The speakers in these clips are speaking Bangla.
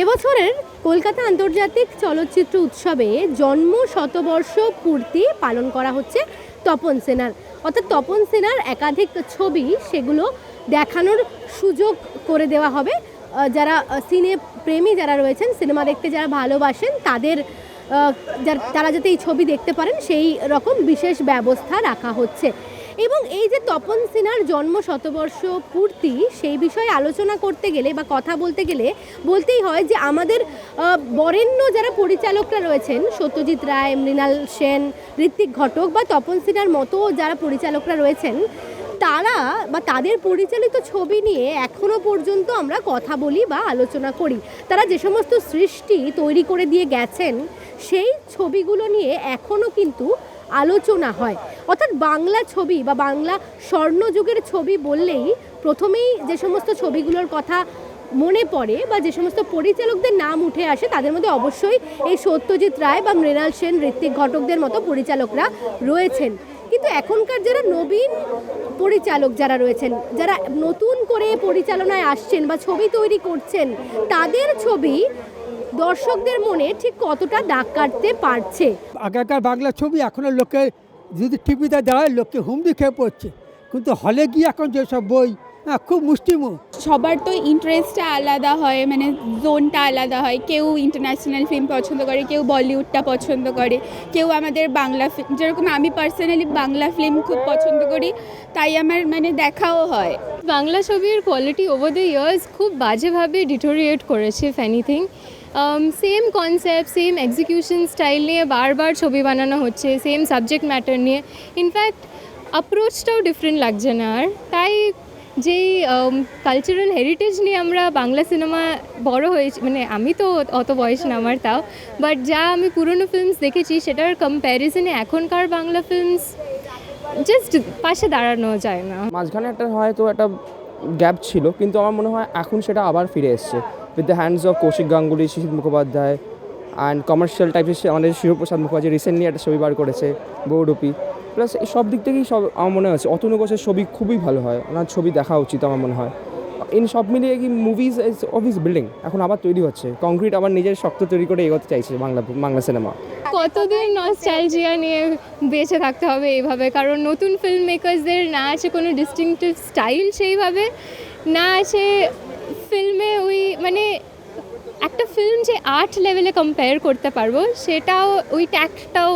এবছরের কলকাতা আন্তর্জাতিক চলচ্চিত্র উৎসবে জন্ম শতবর্ষ পূর্তি পালন করা হচ্ছে তপন সেনার। অর্থাৎ তপন সেনার একাধিক ছবি সেগুলো দেখানোর সুযোগ করে দেওয়া হবে। যারা সিনে প্রেমী যারা রয়েছেন, সিনেমা দেখতে যারা ভালোবাসেন, তাদের তারা যাতে এই ছবি দেখতে পারেন, সেই রকম বিশেষ ব্যবস্থা রাখা হচ্ছে। এবং এই যে তপন সিনহার জন্ম শতবর্ষ পূর্তি, সেই বিষয়ে আলোচনা করতে গেলে বা কথা বলতে গেলে বলতেই হয় যে আমাদের বরেণ্য যারা পরিচালকরা রয়েছেন, সত্যজিৎ রায়, মৃণাল সেন, ঋত্বিক ঘটক বা তপন সিনহার মতো যারা পরিচালকরা রয়েছেন তারা বা তাদের পরিচালিত ছবি নিয়ে এখনও পর্যন্ত আমরা কথা বলি বা আলোচনা করি। তারা যে সমস্ত সৃষ্টি তৈরি করে দিয়ে গেছেন, সেই ছবিগুলো নিয়ে এখনও কিন্তু আলোচনা হয়। অর্থাৎ বাংলা ছবি বা বাংলা স্বর্ণযুগের ছবি বললেই প্রথমেই যে সমস্ত ছবিগুলোর কথা মনে পড়ে বা যে সমস্ত পরিচালকদের নাম উঠে আসে, তাদের মধ্যে অবশ্যই এই সত্যজিৎ রায় বা মৃণাল সেন, ঋত্বিক ঘটকদের মতো পরিচালকরা রয়েছেন। কিন্তু এখনকার যারা নবীন পরিচালক যারা রয়েছেন, যারা নতুন করে পরিচালনায় আসছেন বা ছবি তৈরি করছেন, তাদের ছবি দর্শকদের মনে ঠিক কতটা দাগ কাটতে পারছে? আগেকার বাংলা ছবি এখনও লোকে যদি টিভিতে দেওয়া লোককে হুমড়ি খেয়ে পড়ছে। কিন্তু হলে গিয়ে এখন যেসব বই খুব মুষ্টিমুখ সবার তো ইন্টারেস্টটা আলাদা হয় মানে জোনটা আলাদা হয়। কেউ ইন্টারন্যাশনাল ফিল্ম পছন্দ করে কেউ বলিউডটা পছন্দ করে কেউ আমাদের বাংলা ফিল্ম যেরকম আমি পার্সোনালি বাংলা ফিল্ম খুব পছন্দ করি তাই আমার মানে দেখাও হয়। বাংলা ছবির কোয়ালিটি ওভার দ্য ইয়ার্স খুব বাজেভাবে ডিটোরিয়েট করেছে if anything same concept same execution style নিয়ে বারবার ছবি বানানো হচ্ছে সেম সাবজেক্ট ম্যাটার নিয়ে। ইনফ্যাক্ট অ্যাপ্রোচটাও ডিফারেন্ট লাগছে না আর। তাই যেই কালচারাল হেরিটেজ নিয়ে আমরা বাংলা সিনেমা বড় হয়েছি মানে আমি তো অত বয়স না আমার তাও বাট যা আমি পুরনো ফিল্মস দেখেছি সেটার কম্প্যারিজনে এখনকার বাংলা ফিল্মস জাস্ট পাশে দাঁড়ানো যায় না। মাঝখানে একটা হয়তো একটা গ্যাপ ছিল, কিন্তু আমার মনে হয় এখন সেটা আবার ফিরে এসছে। With the hands of Kaushik Ganguly Shishir Mukhopadhyay and commercial টাইপের আমাদের শিবপ্রসাদ মুখোপাধ্যায় রিসেন্টলি একটা ছবি বার করেছে বৌরূপী প্লাস সব দিক থেকেই সব আমার মনে হচ্ছে অতনু ঘোষের ছবি খুবই ভালো হয়, ওনার ছবি দেখা উচিত আমার মনে হয়। ইন সব মিলিয়ে কি মুভিজ ইজ অফিস বিল্ডিং এখন আবার তৈরি হচ্ছে। কংক্রিট আবার নিজের শক্ত তৈরি করে এগোতে চাইছে বাংলা বাংলা সিনেমা কতদিন নস্টালজিয়া নিয়ে বেঁচে থাকতে হবে এইভাবে কারণ নতুন ফিল্ম মেকার্সদের না আছে কোনো ডিস্টিংটিভ স্টাইল সেইভাবে, না আছে ফিল্মে ওই মানে একটা ফিল্ম যে আর্ট লেভেলে কম্পেয়ার করতে পারব, সেটাও ওই ট্যাক্টটাও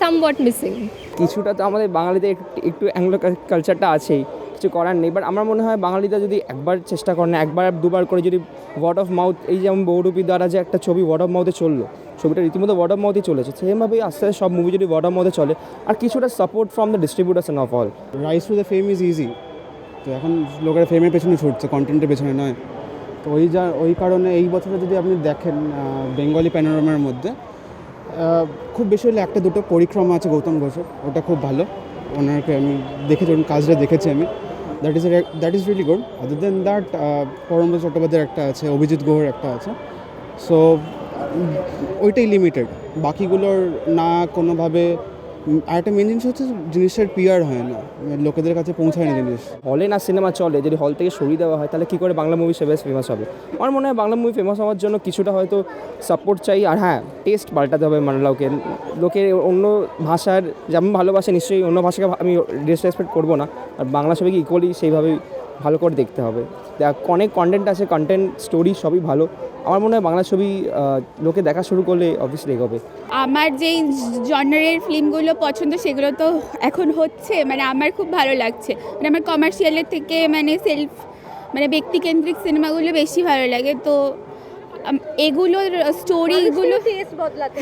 সামওয়াট মিসিং কিছুটা তো আমাদের বাঙালিদের একটু অ্যাংলো কালচারটা আছেই, কিছু করার নেই বাট আমার মনে হয় বাঙালিরা যদি একবার চেষ্টা করে না, একবার দুবার করে যদি ওয়ার্ড অফ মাউথ এই যেমন বহুরূপী দ্বারা যে একটা ছবি ওয়ার্ড অফ মাউথে চলল, ছবিটা রীতিমতো ওয়ার্ড অফ মাউথই চলেছে, সেমভাবেই আস্তে আস্তে সব মুভি যদি ওয়ার্ড অফ মাউথে চলে, আর কিছুটা support from the distributors of all rise to the fame is easy তো এখন লোকেরা ফেমের পেছনে ছুটছে কন্টেন্টের পেছনে নয়। তো ওই যা, ওই কারণে এই বছরে যদি আপনি দেখেন বেঙ্গলি প্যানোরামার মধ্যে খুব বেশি হলে একটা দুটো পরিক্রমা আছে গৌতম ঘোষের, ওটা খুব ভালো। ওনাকে আমি দেখেছি, ওর কাজটা দেখেছি আমি। That is that is really good other than that Parambrata চট্টোপাধ্যায়ের একটা আছে, অভিজিৎ গুহর একটা আছে। সো ওইটাই লিমিটেড বাকিগুলোর না কোনোভাবে উম, আর একটা মেন জিনিস হচ্ছে জিনিসটার পিয়ার হয় না। মানে লোকেদের কাছে পৌঁছায় না জিনিস। হলে না সিনেমা চলে যদি হল থেকে সরিয়ে দেওয়া হয় তাহলে কী করে বাংলা মুভি সে বেশ ফেমাস হবে? আমার মনে হয় বাংলা মুভি ফেমাস হওয়ার জন্য কিছুটা হয়তো সাপোর্ট চাই আর হ্যাঁ টেস্ট পাল্টাতে হবে মানে লোকে লোকে অন্য ভাষার যেমন ভালোবাসে নিশ্চয়ই অন্য ভাষাকে আমি ডিসরেসপেক্ট করব না আর বাংলা ছবিকে ইকুয়ালি সেইভাবেই ভালো করে দেখতে হবে। দেখ অনেক কন্টেন্ট আছে কন্টেন্ট স্টোরি সবই ভালো। আমার মনে হয় বাংলা ছবি লোকে দেখা শুরু করলে অবভিয়াসলি এগোবে আমার যেই জনারের ফিল্মগুলো পছন্দ সেগুলো তো এখন হচ্ছে। মানে আমার খুব ভালো লাগছে। মানে আমার কমার্শিয়ালের থেকে মানে সেলফ মানে ব্যক্তিকেন্দ্রিক সিনেমাগুলো বেশি ভালো লাগে। তো এগুলোর স্টোরিগুলো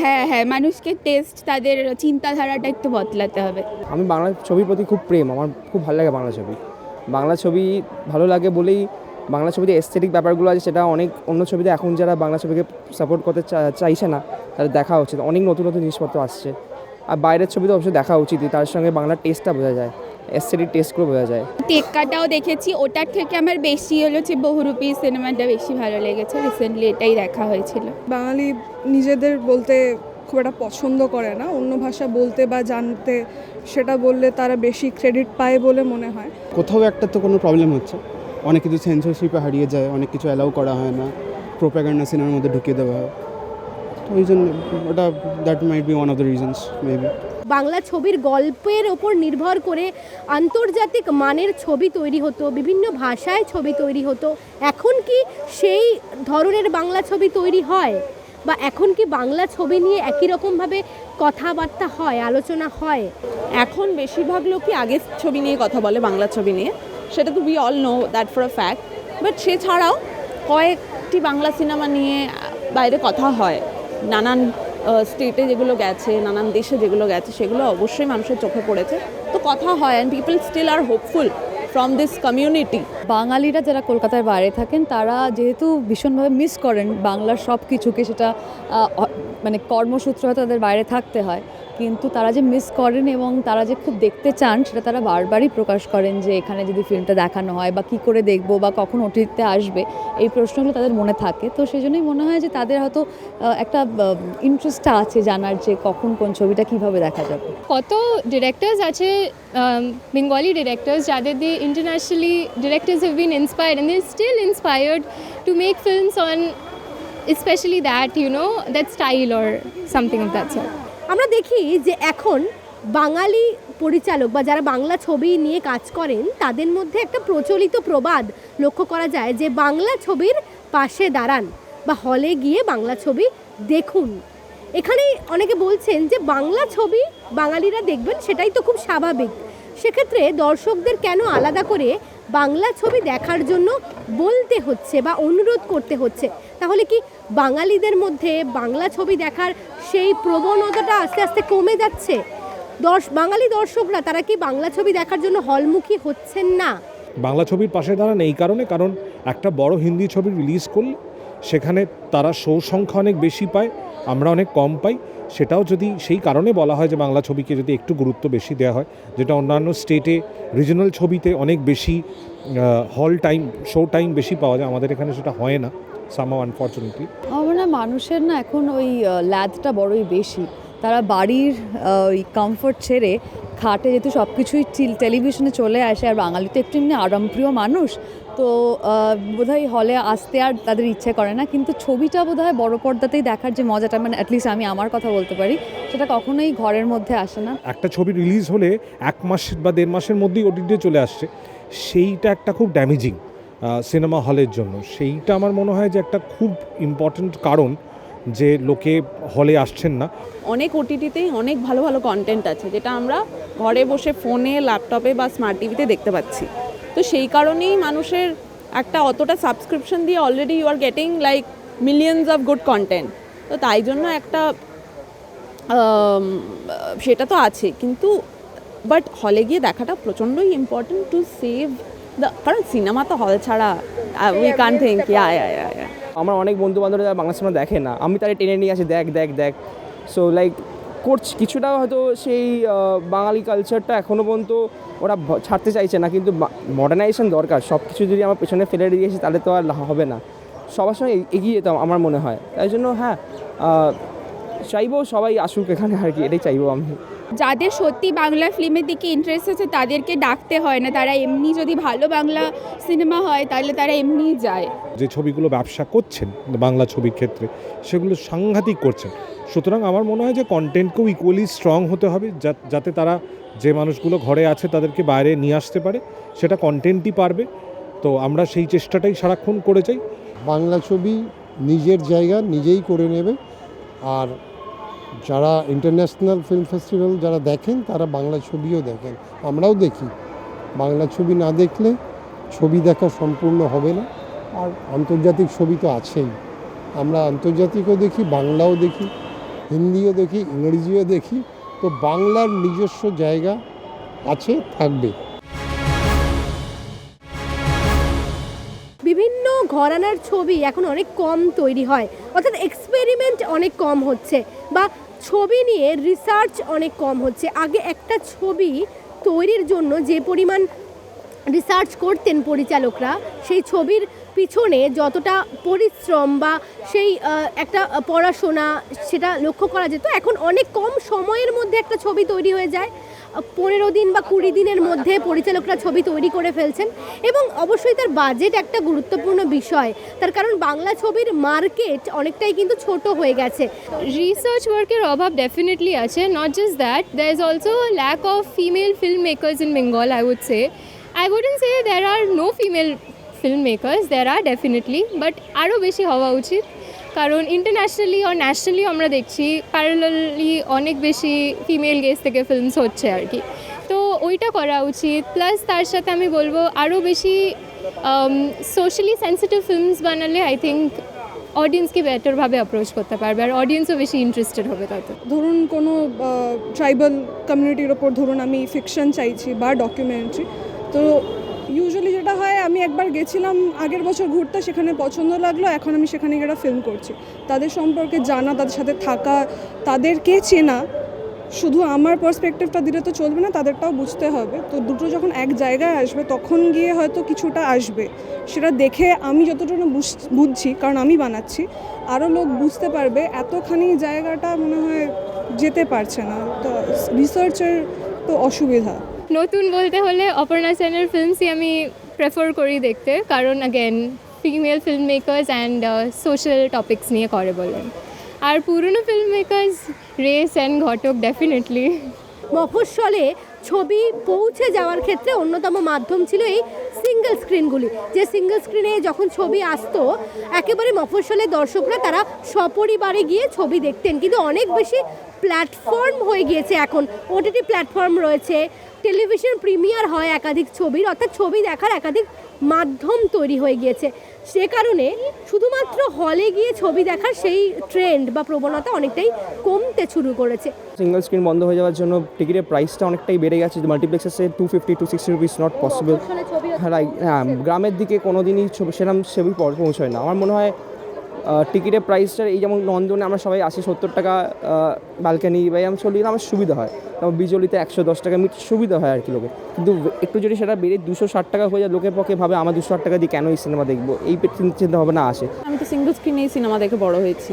হ্যাঁ হ্যাঁ মানুষকে টেস্ট তাদের চিন্তাধারাটা একটু বদলাতে হবে। আমি বাংলা ছবির প্রতি খুব প্রেম। আমার খুব ভালো লাগে বাংলা ছবি। বাংলা ছবি ভালো লাগে বলেই বাংলা ছবিতে এস্থেটিক ব্যাপারগুলো আছে সেটা অনেক অন্য ছবিতে এখন যারা বাংলা ছবিকে সাপোর্ট করতে চা- চাইছে না তাদের দেখা উচিত। অনেক নতুন নতুন জিনিসপত্র আসছে। আর বাইরের ছবি তো অবশ্যই দেখা উচিতই তার সঙ্গে বাংলার টেস্টটা বোঝা যায়। এস্থেটিক টেস্টগুলো বোঝা যায়। টেক্কাটাও দেখেছি ওটার থেকে আমার বেশি হলো যে বহুরূপী সিনেমাটা বেশি ভালো লেগেছে রিসেন্টলি এটাই দেখা হয়েছিল। বাঙালি নিজেদের বলতে খুব একটা পছন্দ করে না। অন্য ভাষা বলতে বা জানতে সেটা বললে তারা বেশি ক্রেডিট পায় বলে মনে হয়। কোথাও একটা তো কোনো প্রবলেম হচ্ছে। অনেক কিছু সেন্সরশিপে হারিয়ে যায় অনেক কিছু অ্যালাউ করা হয় না। প্রোপাগান্ডা সিনেমার মধ্যে ঢুকিয়ে দেওয়া হয়। তো ওই জন্য ওটা that might be one of the reasons maybe Bangla ছবির গল্পের ওপর নির্ভর করে আন্তর্জাতিক মানের ছবি তৈরি হতো বিভিন্ন ভাষায় ছবি তৈরি হতো। এখন কি সেই ধরনের বাংলা ছবি তৈরি হয়? বা এখন কি বাংলা ছবি নিয়ে একই রকমভাবে কথাবার্তা হয়, আলোচনা হয়? এখন বেশিরভাগ লোকই আগের ছবি নিয়ে কথা বলে, বাংলা ছবি নিয়ে। সেটা তো we all know that for a fact but সেছাড়াও কয়েকটি বাংলা সিনেমা নিয়ে বাইরে কথা হয়। নানান স্টেটে যেগুলো গেছে, নানান দেশে যেগুলো গেছে, সেগুলো অবশ্যই মানুষের চোখে পড়েছে। তো কথা হয় and people still are hopeful from this community বাঙালিরা যারা কলকাতার বাইরে থাকেন, তারা যেহেতু ভীষণভাবে মিস করেন বাংলার সব কিছুকে সেটা মানে কর্মসূত্র তাদের বাইরে থাকতে হয়। কিন্তু তারা যে মিস করেন এবং তারা যে খুব দেখতে চান, সেটা তারা বারবারই প্রকাশ করেন যে এখানে যদি ফিল্মটা দেখানো হয় বা কী করে দেখব বা কখন ওটিতে আসবে, এই প্রশ্নগুলো তাদের মনে থাকে। তো সেই জন্যই মনে হয় যে তাদের হয়তো একটা ইন্টারেস্টটা আছে জানার যে কখন কোন ছবিটা কীভাবে দেখা যাবে। কত ডিরেক্টর্স আছে বেঙ্গলি ডিরেক্টর্স যাদের দিয়ে internationally directors have been inspired and they still inspired to make films on especially that, you know, that style or something of that sort. আমরা দেখি যে এখন বাঙালি পরিচালক বা যারা বাংলা ছবি নিয়ে কাজ করেন, তাদের মধ্যে একটা প্রচলিত প্রবাদ লক্ষ্য করা যায় যে বাংলা ছবির পাশে দাঁড়ান বা হলে গিয়ে বাংলা ছবি দেখুন। এখানে অনেকে বলছেন যে বাংলা ছবি বাঙালিরা দেখবেন সেটাই তো খুব স্বাভাবিক। সেক্ষেত্রে দর্শকদের কেন আলাদা করে বাংলা ছবি দেখার জন্য বলতে হচ্ছে বা অনুরোধ করতে হচ্ছে। তাহলে কি বাঙালিদের মধ্যে বাংলা ছবি দেখার সেই প্রবণতাটা আস্তে আস্তে কমে যাচ্ছে? দর্শ, বাঙালি দর্শকরা তারা কি বাংলা ছবি দেখার জন্য হলমুখী হচ্ছেন না? বাংলা ছবির পাশে দাঁড়ান এই কারণে, কারণ একটা বড় হিন্দি ছবি রিলিজ করলে সেখানে তারা শো সংখ্যা অনেক বেশি পায়, আমরা অনেক কম পাই। সেটাও যদি সেই কারণে বলা হয় যে বাংলা ছবিকে যদি একটু গুরুত্ব বেশি দেওয়া হয়, যেটা অন্যান্য স্টেটে রিজনাল ছবিতে অনেক বেশি হল টাইম শো টাইম বেশি পাওয়া যায়, আমাদের এখানে সেটা হয় না সামা আনফর্চুনেটলি আমার হয় মানুষের না এখন ওই ল্যাদটা বড়ই বেশি। তারা বাড়ির ওই কমফোর্ট ছেড়ে, খাটে যেহেতু সব কিছুই টেলিভিশনে চলে আসে, আর বাঙালি তো একটু এমনি আরামপ্রিয় মানুষ তো বোধহয় হলে আসতে আর তাদের ইচ্ছে করে না। কিন্তু ছবিটা বোধহয় বড় পর্দাতেই দেখার যে মজাটা মানে অ্যাটলিস্ট আমি আমার কথা বলতে পারি সেটা কখনোই ঘরের মধ্যে আসে না। একটা ছবি রিলিজ হলে এক মাস বা দেড় মাসের মধ্যেই ওটিটি চলে আসছে। সেইটা একটা খুব ড্যামেজিং সিনেমা হলের জন্য। সেইটা আমার মনে হয় যে একটা খুব ইম্পর্ট্যান্ট কারণ যে লোকে হলে আসছেন না। অনেক ওটিটিতেই অনেক ভালো ভালো কন্টেন্ট আছে যেটা আমরা ঘরে বসে ফোনে ল্যাপটপে বা স্মার্ট টিভিতে দেখতে পাচ্ছি। তো সেই কারণেই মানুষের একটা অতটা সাবস্ক্রিপশন দিয়ে already you are getting like millions of good content তো তাই জন্য একটা সেটা তো আছে। কিন্তু বাট হলে গিয়ে দেখাটা প্রচণ্ডই ইম্পর্টেন্ট টু সেভ দ্য কারণ সিনেমা তো হল ছাড়া উই কান থিঙ্ক ইয়া ইয়া ইয়া আমার অনেক বন্ধু বান্ধবরা যারা বাংলা সিনেমা দেখে না আমি তাদের টেনে নিয়ে আসি দেখ দেখ দেখ। সো লাইক করছি, কিছুটা হয়তো সেই বাঙালি কালচারটা এখনও পর্যন্ত ওরা ছাড়তে চাইছে না, কিন্তু মডার্নাইজেশন দরকার। সব কিছু যদি আমার পেছনে ফেলে দিয়েছি তাহলে তো আর হবে না। সবার সঙ্গে এগিয়ে যেতাম, আমার মনে হয়। তাই জন্য হ্যাঁ চাইব সবাই আসুক এখানে আর কি, এটাই চাইব আমি। যাদের সত্যি বাংলা ফিল্মের দিকে ইন্টারেস্ট আছে তাদেরকে ডাকতে হয় না। তারা এমনি যদি ভালো বাংলা সিনেমা হয় তাহলে তারা এমনিই যায়। যে ছবিগুলো ব্যবসা করছেন বাংলা ছবির ক্ষেত্রে সেগুলো সাংঘাতিক করছেন। সুতরাং আমার মনে হয় যে কন্টেন্টকেও ইকুয়ালি স্ট্রং হতে হবে যাতে তারা যে মানুষগুলো ঘরে আছে তাদেরকে বাইরে নিয়ে আসতে পারে। সেটা কন্টেন্টই পারবে। তো আমরা সেই চেষ্টাটাই সারাক্ষণ করে যাই। বাংলা ছবি নিজের জায়গা নিজেই করে নেবে। আর যারা ইন্টারন্যাশনাল ফিল্ম ফেস্টিভ্যাল যারা দেখেন, তারা বাংলা ছবিও দেখেন। আমরাও দেখি। বাংলা ছবি না দেখলে ছবি দেখা সম্পূর্ণ হবে না। আর আন্তর্জাতিক ছবি তো আছেই। আমরা আন্তর্জাতিকও দেখি, বাংলাও দেখি, হিন্দিও দেখি, ইংরেজিও দেখি। তো বাংলার নিজস্ব জায়গা আছে, থাকবে। ঘরানার ছবি এখন অনেক কম তৈরি হয়। অর্থাৎ এক্সপেরিমেন্ট অনেক কম হচ্ছে বা ছবি নিয়ে রিসার্চ অনেক কম হচ্ছে। আগে একটা ছবি তৈরির জন্য যে পরিমাণ রিসার্চ করতেন পরিচালকরা, সেই ছবির পিছনে যতটা পরিশ্রম বা সেই একটা পড়াশোনা সেটা লক্ষ্য করা যেত, এখন অনেক কম সময়ের মধ্যে একটা ছবি তৈরি হয়ে যায়। পনেরো দিন বা কুড়ি দিনের মধ্যে পরিচালকরা ছবি তৈরি করে ফেলছেন এবং অবশ্যই তার বাজেট একটা গুরুত্বপূর্ণ বিষয়। তার কারণ বাংলা ছবির মার্কেট অনেকটাই কিন্তু ছোট হয়ে গেছে। রিসার্চ ওয়ার্কের অভাব ডেফিনেটলি আছে not just that there is also lack of female film makers in Bengal I would say I wouldn't say there are no female film makers there are definitely but আরও বেশি হওয়া উচিত। কারণ ইন্টারন্যাশনালি আর ন্যাশনালি আমরা দেখছি প্যারালালি অনেক বেশি ফিমেল গেস থেকে ফিল্মস হচ্ছে আর কি। তো ওইটা করা উচিত প্লাস তার সাথে আমি বলব আরও বেশি সোশ্যালি সেন্সিটিভ ফিল্মস বানালে আই থিঙ্ক অডিয়েন্সকে বেটারভাবে অ্যাপ্রোচ করতে পারবে, আর অডিয়েন্সও বেশি ইন্টারেস্টেড হবে তাতে। ধরুন কোনো ট্রাইবাল কমিউনিটির ওপর ধরুন আমি ফিকশন চাইছি বা ডকুমেন্টারি তো ইউজুয়ালি যেটা হয়, আমি একবার গেছিলাম আগের বছর ঘুরতে, সেখানে পছন্দ লাগল, এখন আমি সেখানে গিয়ে ফিল্ম করছি। তাদের সম্পর্কে জানা, তাদের সাথে থাকা তাদেরকে চেনা, শুধু আমার পার্সপেক্টিভটা দিলে তো চলবে না, তাদেরটাও বুঝতে হবে। তো দুটো যখন এক জায়গায় আসবে, তখন গিয়ে হয়তো কিছুটা আসবে। সেটা দেখে আমি যতটুকু বুঝ- বুঝছি, কারণ আমি বানাচ্ছি আরও লোক বুঝতে পারবে, এতখানি জায়গাটা মনে হয় যেতে পারছে না। তো রিসার্চের তো অসুবিধা। নতুন বলতে হলে অপর্ণা সেনের ফিল্মসই আমি প্রেফার করি দেখতে। কারণ again female film makers and social topics নিয়ে করে বলেন। আর পুরনো film makers Ray's and Ghatak definitely মফস্বলে ছবি পৌঁছে যাওয়ার ক্ষেত্রে অন্যতম মাধ্যম ছিল এই সিঙ্গেল স্ক্রিনগুলি যে সিঙ্গেল স্ক্রিনে যখন ছবি আসতো, একেবারে মফস্বলে দর্শকরা তারা সপরিবারে গিয়ে ছবি দেখতেন। কিন্তু অনেক বেশি প্ল্যাটফর্ম হয়ে গিয়েছে এখন। ওটিটি প্ল্যাটফর্ম রয়েছে। টেলিভিশন প্রিমিয়ার হয় একাধিক ছবির অর্থাৎ ছবি দেখার একাধিক মাধ্যম তৈরি হয়ে গিয়েছে। সে কারণে শুধুমাত্র হলে গিয়ে ছবি দেখার সেই ট্রেন্ড বা প্রবণতা অনেকটাই কমতে শুরু করেছে। সিঙ্গেল স্ক্রিন বন্ধ হয়ে যাওয়ার জন্য টিকিটের প্রাইসটা অনেকটাই বেড়ে গেছে। মাল্টিপ্লেক্সে two fifty to sixty rupees not possible হ্যাঁ গ্রামের দিকে কোনো দিনই ছবি সেরকম ছবি পৌঁছয় না। আমার মনে হয় টিকিটের প্রাইসটা এই যেমন নন্দনে আমরা সবাই আশি সত্তর টাকা ব্যালকানি বা এরকম চলি আমার সুবিধা হয়। যেমন বিজলিতে একশো দশ টাকা মিট, সুবিধা হয় আর কি লোকে কিন্তু একটু যদি সেটা বেড়ে দুশো ষাট টাকা হয়ে যায়, লোকের পক্ষে ভাবে আমার দুশো ষাট টাকা দিয়ে কেন এই সিনেমা দেখব? এই চিন্তা ভাবনা আসে। আমি তো সিঙ্গল স্ক্রিনে স্ক্রিনেই সিনেমা দেখে বড় হয়েছি।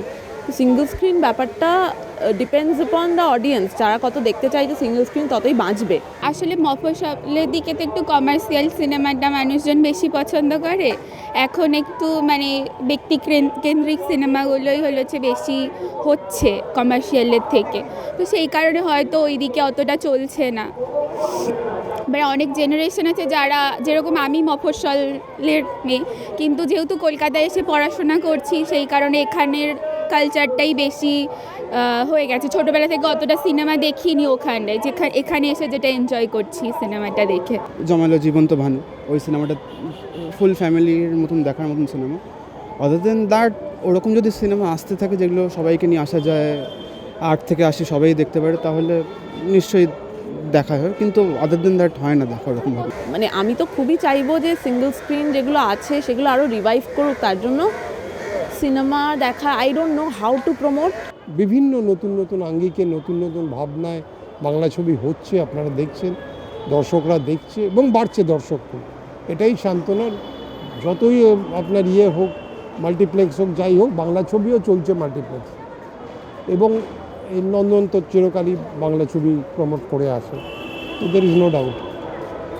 সিঙ্গল স্ক্রিন ব্যাপারটা ডিপেন্ডস upon দ্য অডিয়েন্স যারা কত দেখতে চাইছে সিঙ্গল স্ক্রিন ততই বাঁচবে। আসলে মফসলের দিকে তো একটু কমার্শিয়াল সিনেমাটা মানুষজন বেশি পছন্দ করে। এখন একটু মানে ব্যক্তি কেন- কেন্দ্রিক সিনেমাগুলোই হচ্ছে বেশি হচ্ছে কমার্শিয়ালের থেকে। তো সেই কারণে হয়তো ওই দিকে অতটা চলছে না। মানে অনেক জেনারেশন আছে যারা যেরকম আমি মফস্বলের মেয়ে, কিন্তু যেহেতু কলকাতায় এসে পড়াশোনা করছি, সেই কারণে এখানের কালচারটাই বেশি হয়ে গেছে। ছোটোবেলা থেকে অতটা সিনেমা দেখিনি ওখানে, যেখানে, এখানে এসে যেটা এনজয় করছি সিনেমাটা দেখে। জমালো জীবন্ত ভানু ওই সিনেমাটা ফুল ফ্যামিলির মতন, দেখার মতন সিনেমা আদার দেন দ্যাট ওরকম যদি সিনেমা আসতে থাকে, যেগুলো সবাইকে নিয়ে আসা যায়, আট থেকে আশি সবাই দেখতে পারে, তাহলে নিশ্চয়ই দেখা হয় কিন্তু আদার দেন দ্যাট হয় না দেখা ওরকমভাবে। মানে আমি তো খুবই চাইব যে সিঙ্গল স্ক্রিন যেগুলো আছে সেগুলো আরও রিভাইভ করুক তার জন্য সিনেমা দেখা I don't know how to promote বিভিন্ন নতুন নতুন আঙ্গিকে নতুন নতুন ভাবনায় বাংলা ছবি হচ্ছে আপনারা দেখছেন দর্শকরা দেখছে এবং বাড়ছে দর্শক এটাই সান্ত্বনার যতই আপনার ইয়ে হোক মাল্টিপ্লেক্স হোক যাই হোক বাংলা ছবিও চলছে মাল্টিপ্লেক্স এবং এই নন্দন তো চিরকালই বাংলা ছবি প্রমোট করে আসে। তো there is no doubt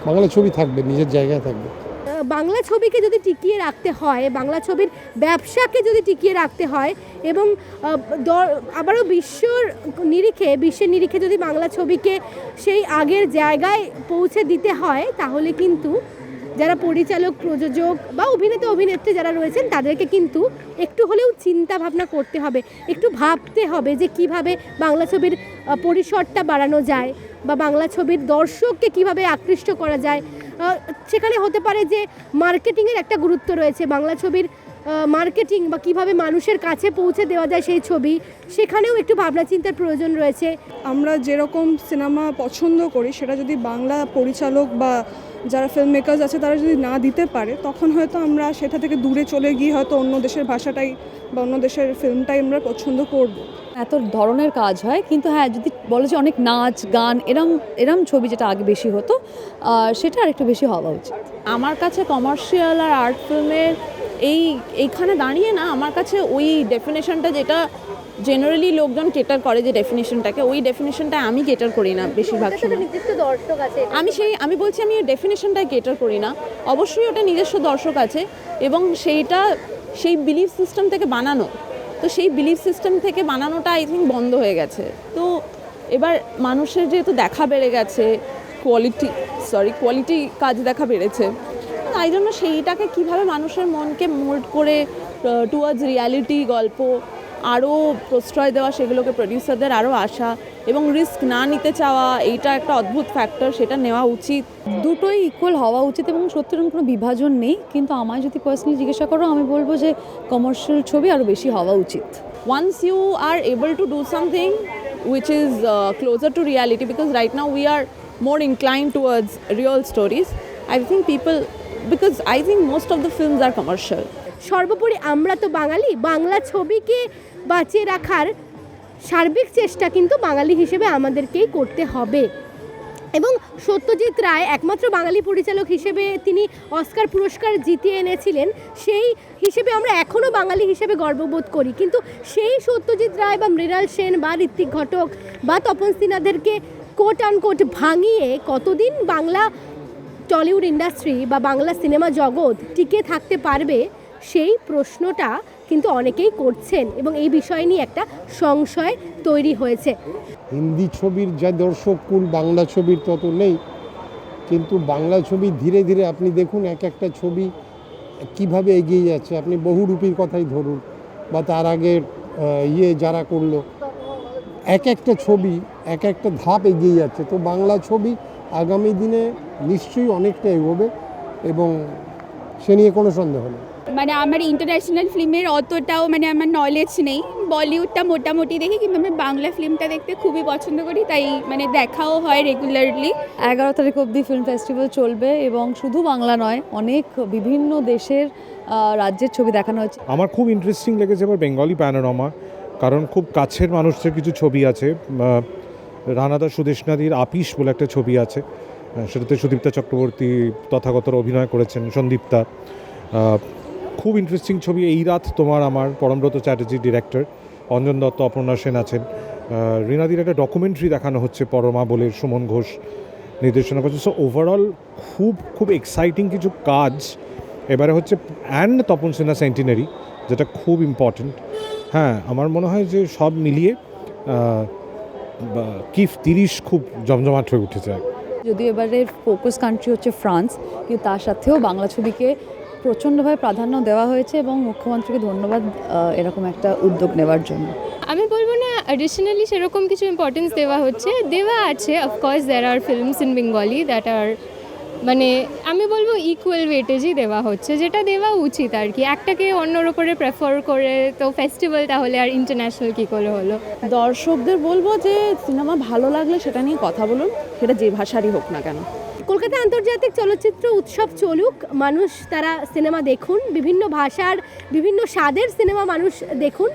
Bangla ছবি থাকবে, নিজের জায়গায় থাকবে। বাংলা ছবিকে যদি টিকিয়ে রাখতে হয়, বাংলা ছবির ব্যবসাকে যদি টিকিয়ে রাখতে হয় এবং আবারও বিশ্বর নিরিখে, বিশ্বের নিরিখে যদি বাংলা ছবিকে সেই আগের জায়গায় পৌঁছে দিতে হয়, তাহলে কিন্তু যারা পরিচালক, প্রযোজক বা অভিনেতা, অভিনেত্রী যারা রয়েছেন, তাদেরকে কিন্তু একটু হলেও চিন্তা ভাবনা করতে হবে। একটু ভাবতে হবে যে কীভাবে বাংলা ছবির পরিসরটা বাড়ানো যায় বা বাংলা ছবির দর্শককে কীভাবে আকৃষ্ট করা যায়। সেখানে হতে পারে যে মার্কেটিংয়ের একটা গুরুত্ব রয়েছে। বাংলা ছবির মার্কেটিং বা কীভাবে মানুষের কাছে পৌঁছে দেওয়া যায় সেই ছবি সেখানেও একটু ভাবনা চিন্তার প্রয়োজন রয়েছে। আমরা যেরকম সিনেমা পছন্দ করি সেটা যদি বাংলা পরিচালক বা যারা ফিল্ম মেকার্স আছে তারা যদি না দিতে পারে তখন হয়তো আমরা সেটা থেকে দূরে চলে গিয়ে হয়তো অন্য দেশের ভাষাটাই বা অন্য দেশের ফিল্মটাই আমরা পছন্দ করব। এত ধরনের কাজ হয় কিন্তু হ্যাঁ যদি বলে যে অনেক নাচ গান এরম এরম ছবি যেটা আগে বেশি হতো সেটা আর একটু বেশি হওয়া উচিত। আমার কাছে কমার্শিয়াল আর আর্ট ফিল্মের এই এইখানে দাঁড়িয়ে না আমার কাছে ওই ডেফিনেশনটা যেটা জেনারেলি লোকজন কেটার করে যে ডেফিনেশনটাকে ওই ডেফিনেশনটা আমি কেটার করি না বেশিরভাগ সময়। দর্শক আছে আমি সেই আমি বলছি আমি ডেফিনেশনটাই কেটার করি না। অবশ্যই ওটা নিজস্ব দর্শক আছে এবং সেইটা সেই বিলিফ সিস্টেম থেকে বানানো। তো সেই বিলিফ সিস্টেম থেকে বানানোটা আই থিঙ্ক বন্ধ হয়ে গেছে। তো এবার মানুষের যেহেতু দেখা বেড়ে গেছে কোয়ালিটি সরি কোয়ালিটি কাজ দেখা বেড়েছে। তাই জন্য সেইটাকে কীভাবে মানুষের মনকে মোল্ড করে টুয়ার্ডস রিয়ালিটি গল্প আরও প্রশ্রয় দেওয়া সেগুলোকে প্রডিউসারদের আরও আশা এবং রিস্ক না নিতে চাওয়া এইটা একটা অদ্ভুত ফ্যাক্টর সেটা নেওয়া উচিত। দুটোই ইকুয়াল হওয়া উচিত এবং সত্যি কোনো বিভাজন নেই কিন্তু আমায় যদি পার্সোনালি জিজ্ঞাসা করো আমি বলব যে কমার্শিয়াল ছবি আরও বেশি হওয়া উচিত। Once you are able to do something which is uh, closer to reality because right now we are more inclined towards real stories i think people because I think most of the films are commercial. সর্বোপরি আমরা তো বাঙালি, বাংলা ছবিকে বাঁচিয়ে রাখার সার্বিক চেষ্টা কিন্তু বাঙালি হিসেবে আমাদেরকেই করতে হবে। এবং সত্যজিৎ রায় একমাত্র বাঙালি পরিচালক হিসেবে তিনি অস্কার পুরস্কার জিতিয়ে এনেছিলেন, সেই হিসেবে আমরা এখনও বাঙালি হিসেবে গর্ববোধ করি। কিন্তু সেই সত্যজিৎ রায় বা মৃণাল সেন বা ঋত্বিক ঘটক বা তপন সিনহাদেরকে কোট আনকোট ভাঙিয়ে কতদিন বাংলা টলিউড ইন্ডাস্ট্রি বা বাংলা সিনেমা জগৎ টিকে থাকতে পারবে সেই প্রশ্নটা কিন্তু অনেকেই করছেন এবং এই বিষয় নিয়ে একটা সংশয় তৈরি হয়েছে। হিন্দি ছবির যা দর্শক কুল, বাংলা ছবির তত নেই, কিন্তু বাংলা ছবি ধীরে ধীরে আপনি দেখুন, এক একটা ছবি কীভাবে এগিয়ে যাচ্ছে। আপনি বহুরূপীর কথাই ধরুন, বা তার আগে ইয়ে যারা করল, এক একটা ছবি, এক একটা ধাপ এগিয়ে যাচ্ছে। তো বাংলা ছবি আগামী দিনে নিশ্চয়ই অনেকটা এগোবে এবং সে নিয়ে কোনো সন্দেহ নেই। মানে আমার ইন্টারন্যাশনাল ফিল্মের অতটাও মানে আমার নলেজ নেই। বলিউডটা মোটামুটি দেখি কিন্তু আমি বাংলা ফিল্মটা দেখতে খুবই পছন্দ করি তাই মানে দেখাও হয় রেগুলারলি এগারো তারিখ অবধি ফিল্ম ফেস্টিভ্যাল চলবে এবং শুধু বাংলা নয় অনেক বিভিন্ন দেশের রাজ্যের ছবি দেখানো হচ্ছে আমার খুব ইন্টারেস্টিং লেগেছে এবার বেঙ্গলি প্যানোরামা কারণ খুব কাছের মানুষদের কিছু ছবি আছে রানাদা সুদেশনাদির আপিস বলে একটা ছবি আছে। সেটাতে সুদীপ্তা চক্রবর্তী তথাগতর অভিনয় করেছেন সন্দীপ্তা খুব ইন্টারেস্টিং ছবি। এই রাত তোমার আমার পরমব্রত চ্যাটার্জি ডিরেক্টর অঞ্জন দত্ত, অপর্ণা সেন আছেন। রিনাদির একটা ডকুমেন্টারি দেখানো হচ্ছে পরমা বলে সুমন ঘোষ নির্দেশনা করছে সো ওভারঅল খুব খুব এক্সাইটিং কিছু কাজ। এবারে হচ্ছে অ্যান্ড তপন সিনহা সেন্টিনারি যেটা খুব ইম্পর্ট্যান্ট হ্যাঁ আমার মনে হয় যে সব মিলিয়ে কিফ তিরিশ খুব জমজমাট হয়ে উঠেছে। যদিও এবারে ফোকাস কান্ট্রি হচ্ছে ফ্রান্স কিন্তু তার সাথেও বাংলা ছবিকে প্রচণ্ডভাবে প্রাধান্য দেওয়া হয়েছে এবং মুখ্যমন্ত্রীকে ধন্যবাদ এরকম একটা উদ্যোগ নেওয়ার জন্য। আমি বলব না অ্যাডিশনালি সেরকম কিছু ইম্পর্টেন্স দেওয়া হচ্ছে। দেওয়া আছে of course there are films in Bengali that are মানে আমি বলব ইকুয়াল ওয়েটেজই দেওয়া হচ্ছে যেটা দেওয়া উচিত আর কি। একটাকে অন্যর ওপরে প্রেফার করে তো ফেস্টিভ্যাল তাহলে আর ইন্টারন্যাশনাল কী করে হলো? দর্শকদের বলব যে সিনেমা ভালো লাগলে সেটা নিয়ে কথা বলুন সেটা যে ভাষারই হোক না কেন। কলকাতা আন্তর্জাতিক চলচ্চিত্র উৎসব চলুক মানুষ তারা সিনেমা দেখুন বিভিন্ন ভাষার বিভিন্ন স্বাদের সিনেমা মানুষ দেখুন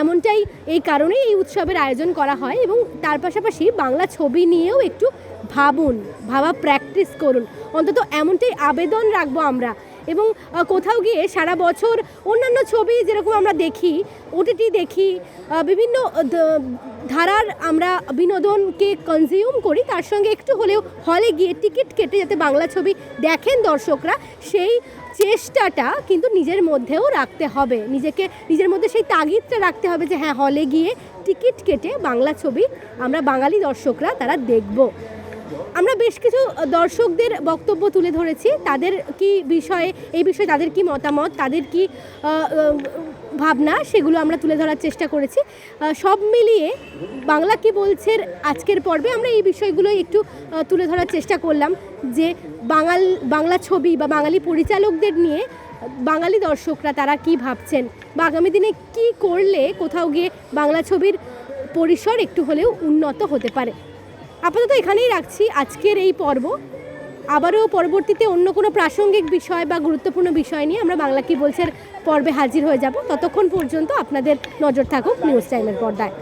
এমনটাই এই কারণেই এই উৎসবের আয়োজন করা হয় এবং তার পাশাপাশি বাংলা ছবি নিয়েও একটু ভাবুন, ভাবা প্র্যাকটিস করুন। অন্তত এমনটাই আবেদন রাখব আমরা। এবং কোথাও গিয়ে সারা বছর অন্যান্য ছবি যেরকম আমরা দেখি ওটিটি দেখি বিভিন্ন ধারার আমরা বিনোদনকে কনজিউম করি, তার সঙ্গে একটু হলেও হলে গিয়ে টিকিট কেটে যাতে বাংলা ছবি দেখেন দর্শকরা, সেই চেষ্টাটা কিন্তু নিজের মধ্যেও রাখতে হবে। নিজেকে, নিজের মধ্যে সেই তাগিদটা রাখতে হবে যে হ্যাঁ হলে গিয়ে টিকিট কেটে বাংলা ছবি আমরা বাঙালি দর্শকরা তারা দেখব। আমরা বেশ কিছু দর্শকদের বক্তব্য তুলে ধরেছি। তাদের কি বিষয়ে, এই বিষয়ে তাদের কি মতামত, তাদের কি ভাবনা, সেগুলো আমরা তুলে ধরার চেষ্টা করেছি। সব মিলিয়ে বাংলা কি বলছে আজকের পর্বে আমরা এই বিষয়গুলো একটু তুলে ধরার চেষ্টা করলাম যে বাঙাল, বাংলা ছবি বা বাঙালি পরিচালকদের নিয়ে বাঙালি দর্শকরা তারা কি ভাবছেন বা আগামী দিনে কি করলে কোথাও গিয়ে বাংলা ছবির পরিসর একটু হলেও উন্নত হতে পারে। আপাতত এখানেই রাখছি। আজকের এই পর্ব। আবারও পরবর্তীতে অন্য কোনো প্রাসঙ্গিক বিষয় বা গুরুত্বপূর্ণ বিষয় নিয়ে আমরা বাংলা কি বলছে পর্বে হাজির হয়ে যাব। ততক্ষণ পর্যন্ত আপনাদের নজর থাকুক নিউজ টাইমের পর্দায়।